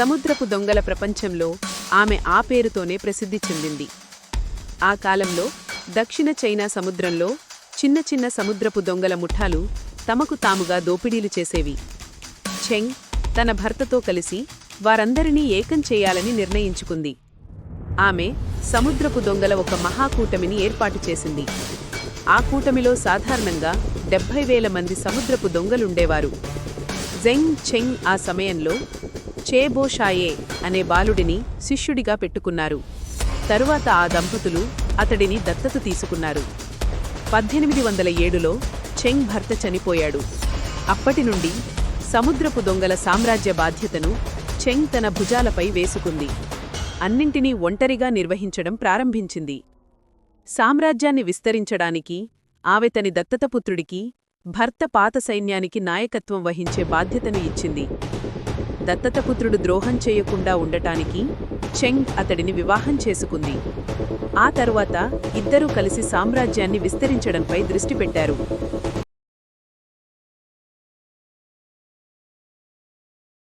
సముద్రపు దొంగల ప్రపంచంలో ఆమె ఆ పేరుతోనే ప్రసిద్ధి చెందింది. ఆ కాలంలో దక్షిణ చైనా సముద్రంలో చిన్న చిన్న సముద్రపు దొంగల ముఠాలు తమకు తాముగా దోపిడీలు చేసేవి. చెంగ్ తన భర్తతో కలిసి వారందరినీ ఏకం చేయాలని నిర్ణయించుకుంది. ఆమె సముద్రపు దొంగల ఒక మహాకూటమిని ఏర్పాటు చేసింది. ఆ కూటమిలో సాధారణంగా డెబ్భై వేల మంది సముద్రపు దొంగలుండేవారు. జెంగ్ చెంగ్ ఆ సమయంలో చేబోషాయే అనే బాలుడిని శిష్యుడిగా పెట్టుకున్నారు. తరువాత ఆ దంపతులు అతడిని దత్తత తీసుకున్నారు. పద్దెనిమిది వందల ఏడులో చెంగ్ భర్త చనిపోయాడు. అప్పటి నుండి సముద్రపు దొంగల సామ్రాజ్య బాధ్యతను చెంగ్ తన భుజాలపై వేసుకుంది. అన్నింటినీ ఒంటరిగా నిర్వహించడం ప్రారంభించింది. సామ్రాజ్యాన్ని విస్తరించడానికి ఆమె తని దత్తతపుత్రుడికి భర్త పాత సైన్యానికి నాయకత్వం వహించే బాధ్యతను ఇచ్చింది. దత్తతపుత్రుడు ద్రోహం చేయకుండా ఉండటానికి చెంగ్ అతడిని వివాహం చేసుకుంది. ఆ తరువాత ఇద్దరూ కలిసి సామ్రాజ్యాన్ని విస్తరించడంపై దృష్టి పెట్టారు.